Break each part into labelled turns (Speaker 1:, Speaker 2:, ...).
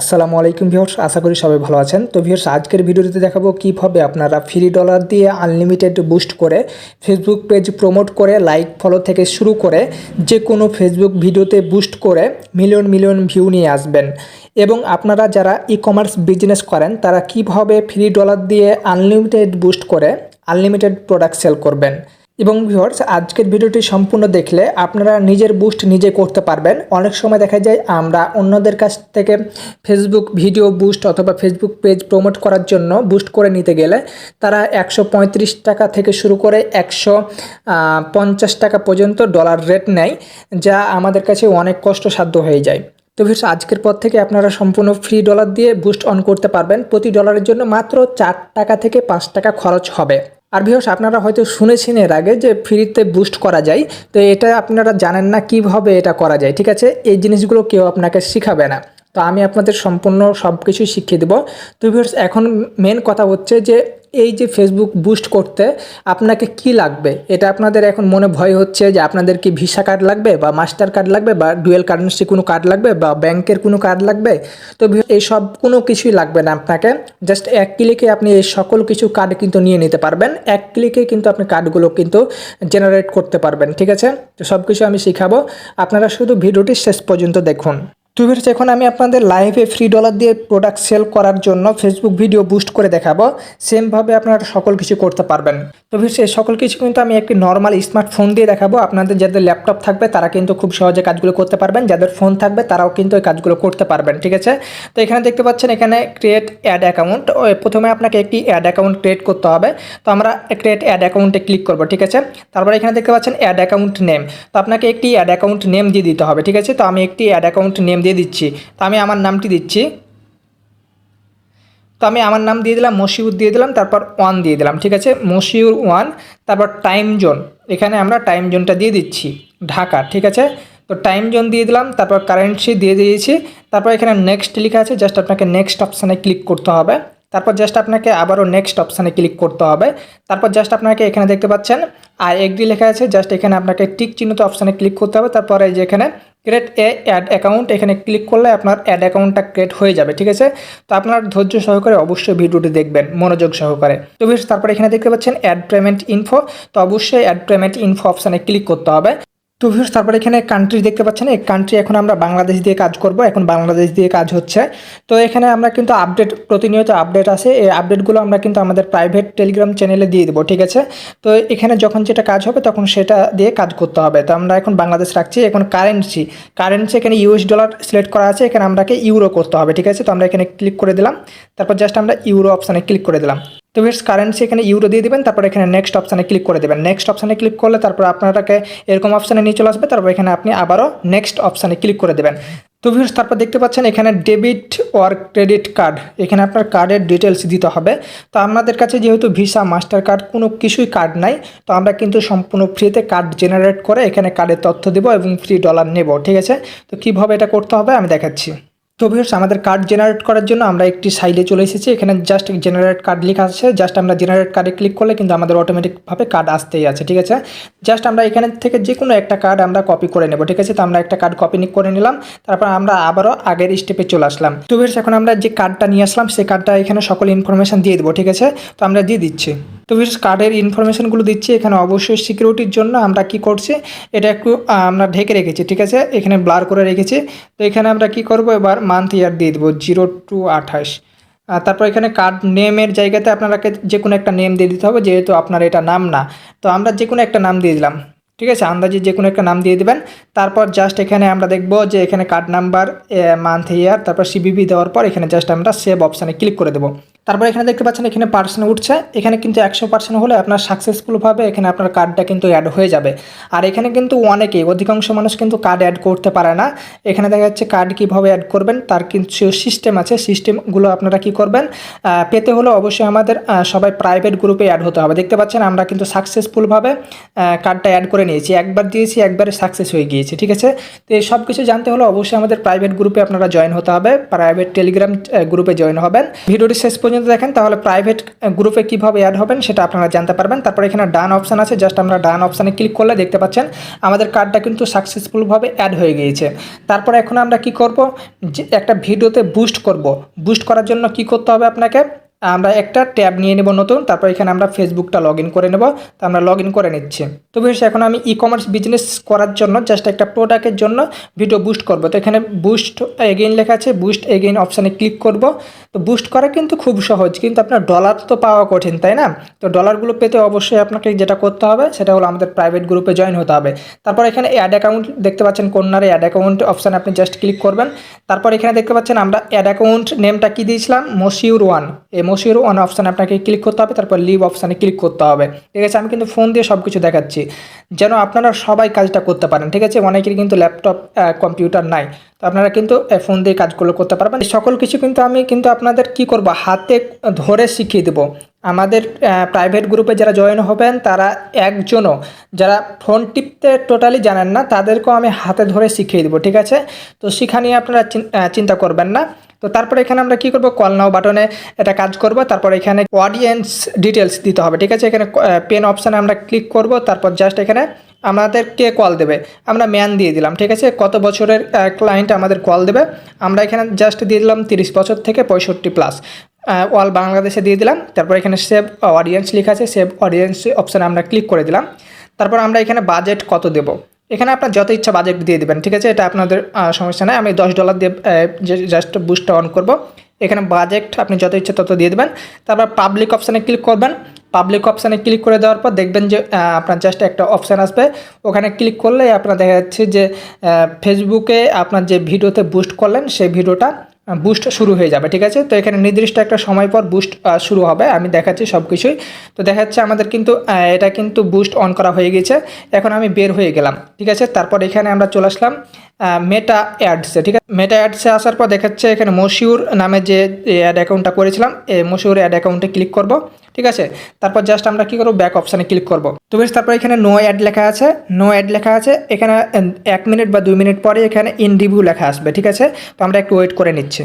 Speaker 1: আসসালামু আলাইকুম ভিউয়ার্স, আশা করি সবাই ভালো আছেন। তো ভিউয়ার্স, আজকের ভিডিওতে দেখাবো কীভাবে আপনারা ফ্রি ডলার দিয়ে আনলিমিটেড বুস্ট করে ফেসবুক পেজ প্রমোট করে লাইক ফলো থেকে শুরু করে যে কোনো ফেসবুক ভিডিওতে বুস্ট করে মিলিয়ন মিলিয়ন ভিউ নিয়ে আসবেন। এবং আপনারা যারা ই কমার্স বিজনেস করেন, তারা কীভাবে ফ্রি ডলার দিয়ে আনলিমিটেড বুস্ট করে আনলিমিটেড প্রোডাক্ট সেল করবেন। এবং ভিউয়ার্স আজকের ভিডিওটি সম্পূর্ণ দেখলে আপনারা নিজের বুস্ট নিজে করতে পারবেন। অনেক সময় দেখা যায় আমরা অন্যদের কাছ থেকে ফেসবুক ভিডিও বুস্ট অথবা ফেসবুক পেজ প্রমোট করার জন্য বুস্ট করে নিতে গেলে তারা একশো পঁয়ত্রিশ টাকা থেকে শুরু করে একশো পঞ্চাশ টাকা পর্যন্ত ডলার রেট নেয়, যা আমাদের কাছে অনেক কষ্টসাধ্য হয়ে যায়। তো ভিউস আজকের পর থেকে আপনারা সম্পূর্ণ ফ্রি ডলার দিয়ে বুস্ট অন করতে পারবেন। প্রতি ডলারের জন্য মাত্র চার টাকা থেকে পাঁচ টাকা খরচ হবে। আর ভিউস আপনারা হয়তো শুনেছেন এর আগে যে ফ্রিতে বুস্ট করা যায়। তো এটা আপনারা জানেন না কীভাবে এটা করা যায়, ঠিক আছে? এই জিনিসগুলো কেউ আপনাকে শিখাবে না। তো আমি আপনাদের সম্পূর্ণ সব কিছুই শিখিয়ে দেবো। তো ভিউস এখন মেন কথা হচ্ছে যে, এই যে ফেসবুক বুস্ট করতে আপনাকে কি লাগবে? এটা আপনাদের এখন মনে ভয় হচ্ছে যে, আপনাদের কি ভিসা কার্ড লাগবে বা মাস্টার কার্ড লাগবে বা ডুয়েল কারেন্সি কোনো কার্ড লাগবে বা ব্যাংকের কোনো কার্ড লাগবে? তো এই সব কোনো কিছুই লাগবে না আপনাকে। জাস্ট এক ক্লিকে আপনি এই সকল কিছু কার্ড কিন্তু নিয়ে নিতে পারবেন। এক ক্লিকে কিন্তু আপনি কার্ডগুলো কিন্তু জেনারেট করতে পারবেন, ঠিক আছে? তো সব কিছু আমি শিখাবো। আপনারা শুধু ভিডিওটি শেষ পর্যন্ত দেখুন। তো ভিউয়ার্স, এখন আমি আপনাদের লাইভে ফ্রি ডলার দিয়ে প্রোডাক্ট সেল করার জন্য ফেসবুক ভিডিও বুস্ট করে দেখাবো। সেমভাবে আপনারা সকল কিছু করতে পারবেন। তো ভিউয়ার্স, এই সকল কিছু কিন্তু আমি একটি নর্মাল স্মার্টফোন দিয়ে দেখাবো। আপনাদের যাদের ল্যাপটপ থাকবে, তারা কিন্তু খুব সহজে কাজগুলো করতে পারবেন। যাদের ফোন থাকবে, তারাও কিন্তু এই কাজগুলো করতে পারবেন, ঠিক আছে? তো এখানে দেখতে পাচ্ছেন, এখানে ক্রিয়েট অ্যাড অ্যাকাউন্ট প্রথমে আপনাকে একটি অ্যাড অ্যাকাউন্ট ক্রিয়েট করতে হবে। তো আমরা ক্রিয়েট অ্যাড অ্যাকাউন্টে ক্লিক করব, ঠিক আছে? তারপরে এখানে দেখতে পাচ্ছেন অ্যাড অ্যাকাউন্ট নেম তো আপনাকে একটি অ্যাড অ্যাকাউন্ট নেম দিয়ে দিতে হবে, ঠিক আছে? তো আমি একটি অ্যাড অ্যাকাউন্ট নেম দিয়ে দিচ্ছি। তো আমি আমার নামটি দিচ্ছি। তো আমি আমার নাম দিয়ে দিলাম, মশিউর দিয়ে দিলাম, তারপর ওয়ান দিয়ে দিলাম, ঠিক আছে? মশিউর ওয়ান, তারপর টাইম জোন। এখানে আমরা টাইম জোনটা দিয়ে দিচ্ছি, ঢাকা, ঠিক আছে? তো টাইম জোন দিয়ে দিলাম, তারপর কারেন্সি দিয়ে দিয়েছি। তারপর এখানে নেক্সট লেখা আছে, জাস্ট আপনাকে নেক্সট অপশানে ক্লিক করতে হবে। তারপর জাস্ট আপনাকে আবারও নেক্সট অপশানে ক্লিক করতে হবে। তারপর জাস্ট আপনাকে এখানে দেখতে পাচ্ছেন আই এগ্রি লেখা আছে, জাস্ট এখানে আপনাকে টিক চিহ্নিত অপশানে ক্লিক করতে হবে। তারপরে যে এখানে ক্রিয়েট এ অ্যাড অ্যাকাউন্ট এখানে ক্লিক করলে আপনার অ্যাড অ্যাকাউন্টটা ক্রিয়েট হয়ে যাবে, ঠিক আছে? তো আপনার ধৈর্য সহকারে অবশ্যই ভিডিওটি দেখবেন, মনোযোগ সহকারে। তো তারপরে এখানে দেখতে পাচ্ছেন অ্যাড পেমেন্ট ইনফো তো অবশ্যই অ্যাড পেমেন্ট ইনফো অপশানে ক্লিক করতে হবে। তো ভিউস তারপরে এখানে কান্ট্রি দেখতে পাচ্ছেন, এই কান্ট্রি এখন আমরা বাংলাদেশ দিয়ে কাজ করব, এখন বাংলাদেশ দিয়ে কাজ হচ্ছে। তো এখানে আমরা কিন্তু আপডেট প্রতিনিয়ত আপডেট আছে, এই আপডেটগুলো আমরা কিন্তু আমাদের প্রাইভেট টেলিগ্রাম চ্যানেলে দিয়ে দেবো, ঠিক আছে? তো এখানে যখন যেটা কাজ হবে, তখন সেটা দিয়ে কাজ করতে হবে। তো আমরা এখন বাংলাদেশ রাখছি, এখন কারেন্সি কারেন্সি এখানে ইউএস ডলার সিলেক্ট করা আছে, এখানে আমরাকে ইউরো করতে হবে, ঠিক আছে? তো আমরা এখানে ক্লিক করে দিলাম, তারপর জাস্ট আমরা ইউরো অপশানে ক্লিক করে দিলাম। তো ভিউয়ার্স কারেন্সি এখানে ইউরো দিয়ে দেবেন, তারপর এখানে নেক্সট অপশানে ক্লিক করে দেবেন। নেক্সট অপশানে ক্লিক করলে তারপর আপনারাকে এরকম অপশানে নিয়ে চলে আসবে, তারপর এখানে আপনি আবারও নেক্সট অপশানে ক্লিক করে দেবেন। তো ভিউয়ার্স, তারপর দেখতে পাচ্ছেন এখানে ডেবিট ওর ক্রেডিট কার্ড এখানে আপনার কার্ডের ডিটেলস দিতে হবে। তো আমাদের কাছে যেহেতু ভিসা মাস্টার কার্ড কোনো কিছুই কার্ড নাই, তো আমরা কিন্তু সম্পূর্ণ ফ্রিতে কার্ড জেনারেট করে এখানে কার্ডের তথ্য দেবো এবং ফ্রি ডলার নেব, ঠিক আছে? তো কীভাবে এটা করতে হবে আমি দেখাচ্ছি। তো ভিউর্স আমাদের কার্ড জেনারেট করার জন্য আমরা একটি সাইডে চলে এসেছি। এখানে জাস্ট জেনারেট কার্ড লেখা আছে। জাস্ট আমরা জেনারেট কার্ডে ক্লিক করলে কিন্তু আমাদের অটোমেটিকভাবে কার্ড আসতেই আছে, ঠিক আছে? জাস্ট আমরা এখানে থেকে যে কোনো একটা কার্ড আমরা কপি করে নেব, ঠিক আছে? তো আমরা একটা কার্ড কপি করে নিলাম। তারপর আমরা আবারও আগের স্টেপে চলে আসলাম। তো ভিউর্স এখন আমরা যে কার্ডটা নিয়ে আসলাম সেই কার্ডটা এখানে সকল ইনফরমেশান দিয়ে দেবো, ঠিক আছে? তো আমরা দিয়ে দিচ্ছি। তো ভিউর্স কার্ডের ইনফরমেশনগুলো দিচ্ছি। এখানে অবশ্যই সিকিউরিটির জন্য আমরা কি করছি, এটা একটু আমরা ঢেকে রেখেছি, ঠিক আছে? এখানে ব্লার করে রেখেছি। তো এখানে আমরা কি করব, এবার মান্থ ইয়ার দিয়ে দেবো জিরো টু আঠাশ। তারপর এখানে কার্ড নেমের জায়গাতে আপনারাকে যে কোনো একটা নেম দিয়ে দিতে হবে, যেহেতু আপনার এটা নাম না। তো আমরা যে কোনো একটা নাম দিয়ে দিলাম, ঠিক আছে? আন্দাজে যে কোনো একটা নাম দিয়ে দেবেন। তারপর জাস্ট এখানে আমরা দেখব যে এখানে কার্ড নাম্বার মান্থ ইয়ার তারপর সিবিবি দেওয়ার পর এখানে জাস্ট আমরা সেভ অপশানে ক্লিক করে দেবো। তারপর এখানে দেখতে পাচ্ছেন এখানে পার্সেন্ট উঠছে। এখানে কিন্তু একশো পার্সেন্ট হলে আপনার সাকসেসফুলভাবে এখানে আপনার কার্ডটা কিন্তু অ্যাড হয়ে যাবে। আর এখানে কিন্তু অনেকেই, অধিকাংশ মানুষ কিন্তু কার্ড অ্যাড করতে পারে না। এখানে দেখা যাচ্ছে কার্ড কীভাবে অ্যাড করবেন, তার কিছু সিস্টেম আছে। সিস্টেমগুলো আপনারা কি করবেন? পেতে হলে অবশ্যই আমাদের সবাই প্রাইভেট গ্রুপে অ্যাড হতে হবে। দেখতে পাচ্ছেন আমরা কিন্তু সাকসেসফুলভাবে কার্ডটা অ্যাড করে নিয়েছি। একবার দিয়েছি, একবারে সাকসেস হয়ে গিয়েছে, ঠিক আছে? তো এই সব কিছু জানতে হলে অবশ্যই আমাদের প্রাইভেট গ্রুপে আপনারা জয়েন হতে হবে। প্রাইভেট টেলিগ্রাম গ্রুপে জয়েন হবেন। ভিডিওটি শেষ পর্যন্ত পর্যন্ত দেখেন, তাহলে প্রাইভেট গ্রুপে কীভাবে অ্যাড হবেন সেটা আপনারা জানতে পারবেন। তারপর এখানে ডান অপশান আছে জাস্ট আমরা ডান অপশানে ক্লিক করলে দেখতে পাচ্ছেন, আমাদের কার্ডটা কিন্তু সাকসেসফুলভাবে অ্যাড হয়ে গিয়েছে। তারপর এখন আমরা কি করব? একটা ভিডিওতে বুস্ট করব। বুস্ট করার জন্য কি করতে হবে আপনাকে? আমরা একটা ট্যাব নিয়ে নেব নতুন, তারপর এখানে আমরা ফেসবুকটা লগ করে নেব, তো আমরা লগ করে নিচ্ছি। তো বেশ এখন আমি ই কমার্স বিজনেস করার জন্য জাস্ট একটা প্রোডাক্টের জন্য ভিডিও বুস্ট করব। তো এখানে বুস্ট এগেইন লেখা আছে বুস্ট এগেইন অপশানে ক্লিক করব। তো বুস্ট করা কিন্তু খুব সহজ, কিন্তু আপনার ডলার তো পাওয়া কঠিন, তাই না? তো ডলারগুলো পেতে অবশ্যই আপনাকে যেটা করতে হবে, সেটা হলো আমাদের প্রাইভেট গ্রুপে জয়েন হতে হবে। তারপর এখানে অ্যাড অ্যাকাউন্ট দেখতে পাচ্ছেন, কন্যারে অ্যাড অ্যাকাউন্ট অপশানে আপনি জাস্ট ক্লিক করবেন। তারপর এখানে দেখতে পাচ্ছেন, আমরা অ্যাড অ্যাকাউন্ট নেমটা কি দিয়েছিলাম? মসিউর ওয়ান, এই মসিউর ওয়ান অপশানে আপনাকে ক্লিক করতে হবে, তারপর লিভ অপশানে ক্লিক করতে হবে। ঠিক আছে, আমি কিন্তু ফোন দিয়ে সব কিছু দেখাচ্ছি। যেন আপনারা সবাই কাজটা করতে পারেন, ঠিক আছে? অনেকের কিন্তু ল্যাপটপ কম্পিউটার নাই। তো আপনারা কিন্তু ফোন দিয়ে কাজগুলো করতে পারবেন। সকল কিছু কিন্তু আমি কিন্তু আপনাদের কি করব, হাতে ধরে শিখিয়ে দেবো। আমাদের প্রাইভেট গ্রুপে যারা জয়েন হবেন, তারা একজনও, যারা ফোন টিপতে টোটালি জানেন না, তাদেরকেও আমি হাতে ধরে শিখিয়ে দেবো, ঠিক আছে? তো সেখানে আপনারা চিন্তা করবেন না। তো তারপরে এখানে আমরা কি করব? কল নাও বাটনে এটা কাজ করব। তারপর এখানে অডিয়েন্স ডিটেলস দিতে হবে, ঠিক আছে? এখানে পেন অপশানে আমরা ক্লিক করব। তারপর জাস্ট এখানে আমাদেরকে কল দেবে। আমরা ম্যান দিয়ে দিলাম, ঠিক আছে? কত বছরের ক্লায়েন্ট আমাদের কল দেবে? আমরা এখানে জাস্ট দিয়ে দিলাম তিরিশ বছর থেকে পঁয়ষট্টি প্লাস অল বাংলাদেশে দিয়ে দিলাম। তারপর এখানে সেভ অডিয়েন্স লেখা আছে। সেভ অডিয়েন্স অপশানে আমরা ক্লিক করে দিলাম। তারপর আমরা এখানে বাজেট কত দেবো? এখানে আপনার যত ইচ্ছা বাজেট দিয়ে দেবেন, ঠিক আছে? এটা আপনাদের সমস্যা নেই। আমি দশ ডলার দিয়ে জাস্ট বুস্টটা অন করব। এখানে বাজেট আপনি যত ইচ্ছা তত দিয়ে দেবেন। তারপর পাবলিক অপশানে ক্লিক করবেন। পাবলিক অপশানে ক্লিক করে দেওয়ার পর দেখবেন যে আপনার জাস্ট একটা অপশান আসবে। ওখানে ক্লিক করলে আপনার দেখা যাচ্ছে যে ফেসবুকে আপনার যে ভিডিওতে বুস্ট করলেন, সেই ভিডিওটা বুস্ট শুরু হয়ে যাবে, ঠিক আছে? তো এখানে নির্দিষ্ট একটা সময় পর বুস্ট শুরু হবে, আমি দেখাচ্ছি সব কিছুই তো দেখা যাচ্ছে আমাদের কিন্তু এটা কিন্তু বুস্ট অন করা হয়ে গেছে। এখন আমি বের হয়ে গেলাম, ঠিক আছে? তারপর এখানে আমরা চলে আসলাম মেটা অ্যাডসে ঠিক আছে? মেটা অ্যাডসে আসার পর দেখাচ্ছে এখানে মশিউর নামে যে অ্যাড অ্যাকাউন্টটা করেছিলাম, এই মশিউর অ্যাড অ্যাকাউন্টে ক্লিক করব, ঠিক আছে? তারপর জাস্ট আমরা কি করব? ব্যাক অপশানে ক্লিক করব। তো বেশ, তারপর এখানে নো অ্যাড লেখা আছে নো অ্যাড লেখা আছে, এখানে এক মিনিট বা দুই মিনিট পরে এখানে ইন রিভিউ লেখা আসবে, ঠিক আছে? তো আমরা একটু ওয়েট করে নিচ্ছি।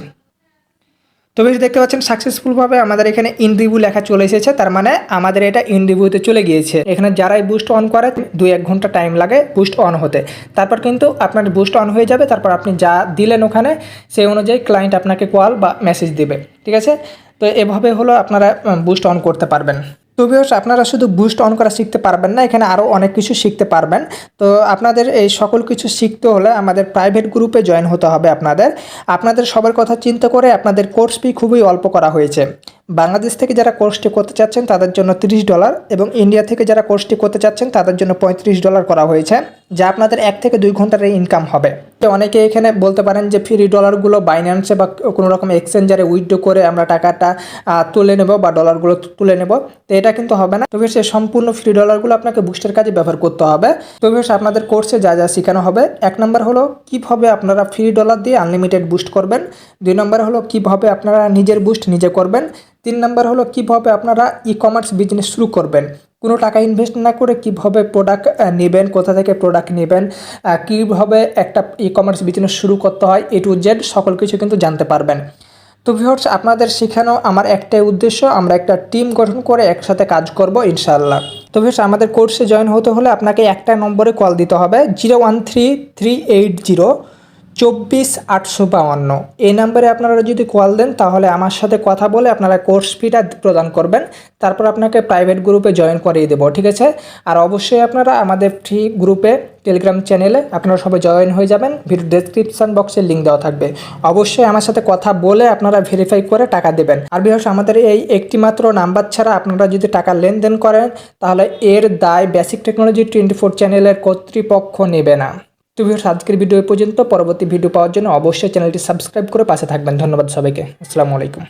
Speaker 1: তো বেশ দেখতে পাচ্ছেন সাকসেসফুলভাবে আমাদের এখানে ইন রিভিউ লেখা চলে এসেছে, তার মানে আমাদের এটা ইন রিভিউতে চলে গিয়েছে। এখানে যারাই বুস্ট অন করে, দুই এক ঘণ্টা টাইম লাগে বুস্ট অন হতে। তারপর কিন্তু আপনার বুস্ট অন হয়ে যাবে, তারপর আপনি যা দিলেন ওখানে, সেই অনুযায়ী ক্লায়েন্ট আপনাকে কল বা মেসেজ দেবে। ঠিক আছে? তো এভাবে হলো আপনারা বুস্ট অন করতে পারবেন। তো বিয়স আপনারা শুধু বুস্ট অন করা শিখতে পারবেন না, এখানে আরও অনেক কিছু শিখতে পারবেন। তো আপনাদের এই সকল কিছু শিখতে হলে আমাদের প্রাইভেট গ্রুপে জয়েন হতে হবে আপনাদের। আপনাদের সবার কথা চিন্তা করে আপনাদের কোর্স ফি খুবই অল্প করা হয়েছে। বাংলাদেশ থেকে যারা কোর্সটি করতে চাচ্ছেন, তাদের জন্য তিরিশ ডলার এবং ইন্ডিয়া থেকে যারা কোর্সটি করতে চাচ্ছেন, তাদের জন্য পঁয়ত্রিশ ডলার করা হয়েছে। যা আপনাদের এক থেকে দুই ঘণ্টার ইনকাম হবে। তো অনেকে এখানে বলতে পারেন যে ফ্রি ডলারগুলো বাইন্যান্সে বা কোনো রকম এক্সচেঞ্জারে উইথড্রো করে আমরা টাকাটা তুলে নেব বা ডলারগুলো তুলে নেব। তো এটা কিন্তু হবে না। তবে সে সম্পূর্ণ ফ্রি ডলারগুলো আপনাকে বুস্টের কাজে ব্যবহার করতে হবে। তবে আপনাদের কোর্সে যা যা শেখানো হবে। এক নম্বর হলো কীভাবে আপনারা ফ্রি ডলার দিয়ে আনলিমিটেড বুস্ট করবেন। দুই নম্বর হলো কীভাবে আপনারা নিজের বুস্ট নিজে করবেন। তিন নম্বর হলো কীভাবে আপনারা ই কমার্স বিজনেস শুরু করবেন। কোনো টাকা ইনভেস্ট না করে কীভাবে প্রোডাক্ট নেবেন, কোথা থেকে প্রোডাক্ট নেবেন কীভাবে একটা ই কমার্স বিজনেস শুরু করতে হয়, এ টু জেড সকল কিছু কিন্তু জানতে পারবেন। তো ভিউয়ার্স আপনাদের শেখানো আমার একটাই উদ্দেশ্য, আমরা একটা টিম গঠন করে একসাথে কাজ করব ইনশাল্লাহ তো ভিউয়ার্স আমাদের কোর্সে জয়েন হতে হলে আপনাকে একটা নম্বরে কল দিতে হবে zero one three three eight zero চব্বিশ আটশো বাউান্ন। এই নাম্বারে আপনারা যদি কল দেন, তাহলে আমার সাথে কথা বলে আপনারা কোর্স ফিটা প্রদান করবেন। তারপর আপনাকে প্রাইভেট গ্রুপে জয়েন করিয়ে দেবো, ঠিক আছে? আর অবশ্যই আপনারা আমাদের ফ্রি গ্রুপে, টেলিগ্রাম চ্যানেলে আপনারা সবাই জয়েন হয়ে যাবেন। ভিডিও ডেসক্রিপশান বক্সে লিঙ্ক দেওয়া থাকবে। অবশ্যই আমার সাথে কথা বলে আপনারা ভেরিফাই করে টাকা দেবেন। আর বিহার আমাদের এই একটি মাত্র নাম্বার ছাড়া আপনারা যদি টাকা লেনদেন করেন, তাহলে এর দায় বেসিক টেকনোলজি টোয়েন্টি ফোর চ্যানেলের কর্তৃপক্ষ নেবে না। তো ভিউয়ার্স আজকের ভিডিও পর্যন্ত। পরবর্তী ভিডিও পাওয়ার জন্য অবশ্যই চ্যানেলটি সাবস্ক্রাইব করে পাশে থাকবেন। ধন্যবাদ সবাইকে। আসসালামু আলাইকুম।